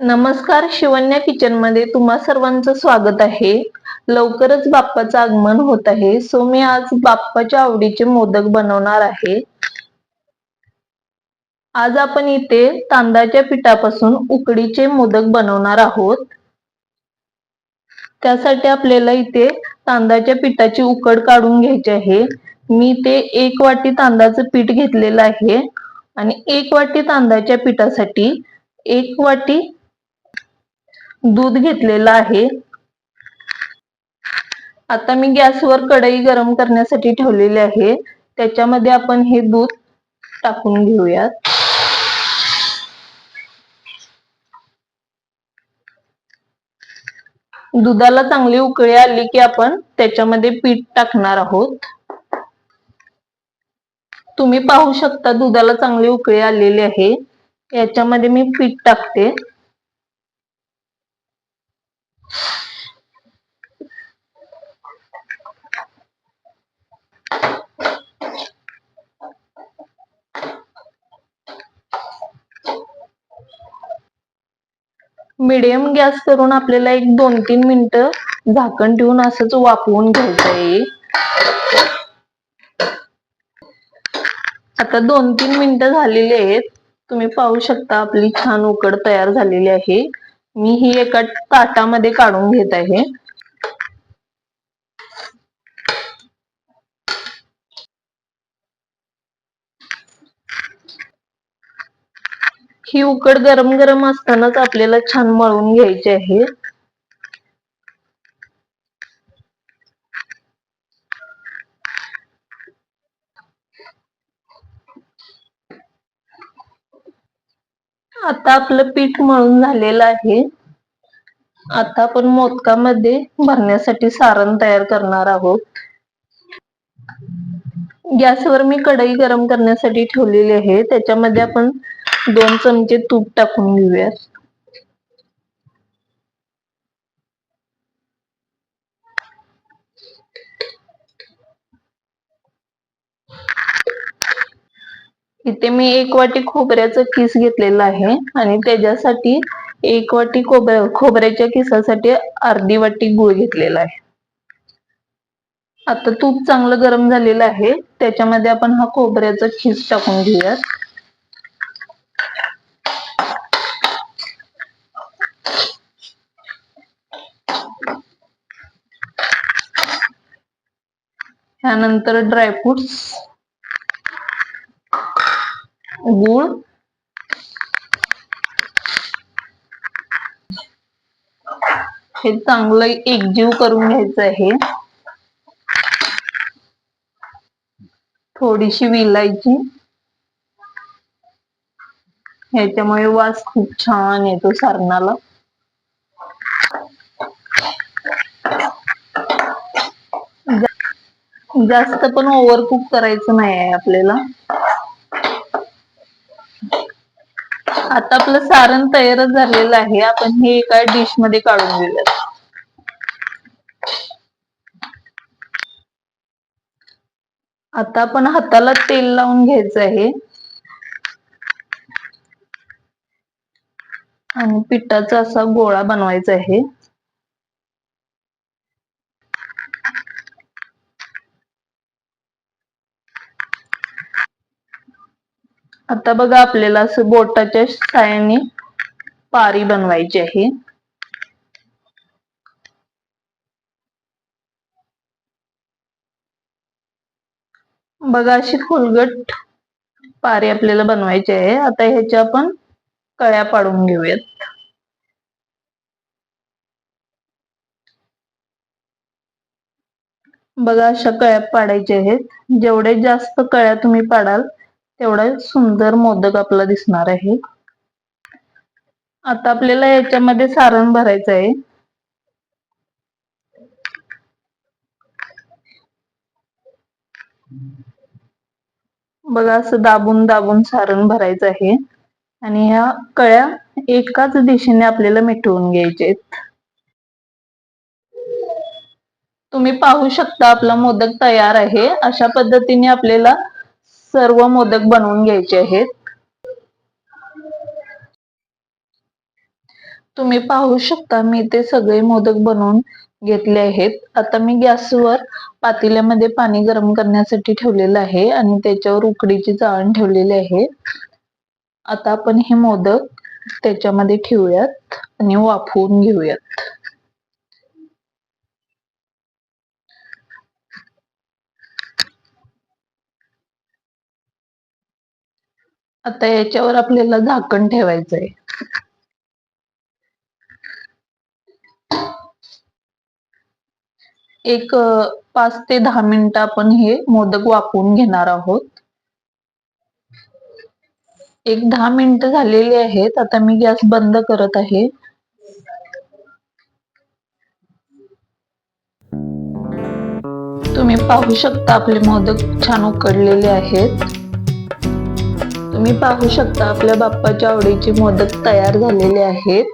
नमस्कार शिवन्या किचनमध्ये तुम्हा सर्वांचं स्वागत आहे. लवकरच बाप्पाचं आगमन होत आहे सो मी आज बाप्पाच्या आवडीचे मोदक बनवणार आहे. आज आपण इथे तांदळाच्या पिठापासून उकडीचे मोदक बनवणार आहोत. त्यासाठी आपल्याला इथे तांदळाच्या पिठाची उकड काढून घ्यायची आहे. मी ते एक वाटी तांदळाचं पीठ घेतलेलं आहे. आणि एक वाटी तांदळाच्या पिठासाठी एक वाटी दूध घेतलेलं आहे. आता मी गॅसवर कढई गरम करण्यासाठी ठेवलेली आहे. त्याच्यामध्ये आपण हे दूध टाकून घेऊयात. दुधाला चांगली उकळी आली की आपण त्याच्यामध्ये पीठ टाकणार आहोत. तुम्ही पाहू शकता दुधाला चांगली उकळी आलेली आहे. याच्यामध्ये मी पीठ टाकते. मीडियम गॅस करून आपल्याला एक दोन तीन मिनिटं झाकण ठेवून असंच वाफवून घ्यायचं आहे. आता दोन तीन मिनिटं झालेली आहेत. तुम्ही पाहू शकता आपली छान उकड तयार झालेली आहे. मी ही एका ताटामध्ये काढून घेत आहे. ही उकड गरम गरम असतानाच आपल्याला छान मळून घ्यायची आहे. आता आपलं पीठ मळून झालेलं आहे. आता आपण मोदकामध्ये भरण्यासाठी सारण तयार करणार आहोत. गॅसवर मी कढई गरम करण्यासाठी ठेवलेली आहे. त्याच्यामध्ये आपण दोन चमचे तूप टाकून घेऊयात. इथे मी एक वाटी खोबऱ्याचं किस घेतलेलं आहे आणि त्याच्यासाठी एक वाटी खोबऱ्या खोबऱ्याच्या किसासाठी अर्धी वाटी गुळ घेतलेला आहे. आता तूप चांगलं गरम झालेलं आहे त्याच्यामध्ये आपण हा खोबऱ्याचा खीस टाकून घेऊयात. त्यानंतर ड्रायफ्रुट्स. गूळ. हे चांगलं एकजीव करून घ्यायचं आहे. थोडीशी विलायची. ह्याच्यामुळे वास खूप छान येतो सारणाला. जास्त पण ओव्हर कुक करायचं नाही आहे आपल्याला. आता आपलं सारण तयारच झालेलं आहे. आपण हे एका डिशमध्ये काढून घेऊयात. आता आपण हाताला तेल लावून घ्यायचं आहे. आणि पिठाचा असा गोळा बनवायचा आहे. आता बघा आपल्याला असं बोटाच्या साह्याने पारी बनवायची आहे. बघा अशी खोलगट पारी आपल्याला बनवायची आहे. आता ह्याच्या आपण कळ्या पाडून घेऊयात. बघा अशा कळ्या पाडायच्या आहेत. जेवढे जास्त कळ्या तुम्ही पाडाल तेवढा सुंदर मोदक आपला दिसणार आहे. आता आपल्याला याच्यामध्ये सारण भरायचं आहे. बघा असं दाबून दाबून सारण भरायचं आहे. आणि ह्या कळ्या एकाच दिशेने आपल्याला मिटवून घ्यायचे तुम्ही पाहू शकता आपला मोदक तयार आहे. अशा पद्धतीने आपल्याला सर्व मोदक बनवून घ्यायचे आहेत. तुम्ही पाहू शकता मी ते सगळे मोदक बनवून घेतले आहेत. आता मी गॅसवर पातेल्यामध्ये पाणी गरम करण्यासाठी ठेवलेलं आहे आणि त्याच्यावर उकडीची चाळण ठेवलेली आहे. आता आपण हे मोदक त्याच्यामध्ये ठेवूयात आणि वाफवून घेऊयात. आता याच्यावर आपल्याला झाकण ठेवायचं आहे एक पाच ते दहा मिनिटं आपण हे मोदक वाफवून घेणार आहोत. एक दहा मिनिटं झालेली आहेत आता मी गॅस बंद करत आहे. तुम्ही पाहू शकता आपले मोदक छान उकडलेले आहेत. तुम्ही पाहू शकता आपल्या बाप्पाच्या आवडीची मोदक तयार झालेले आहेत.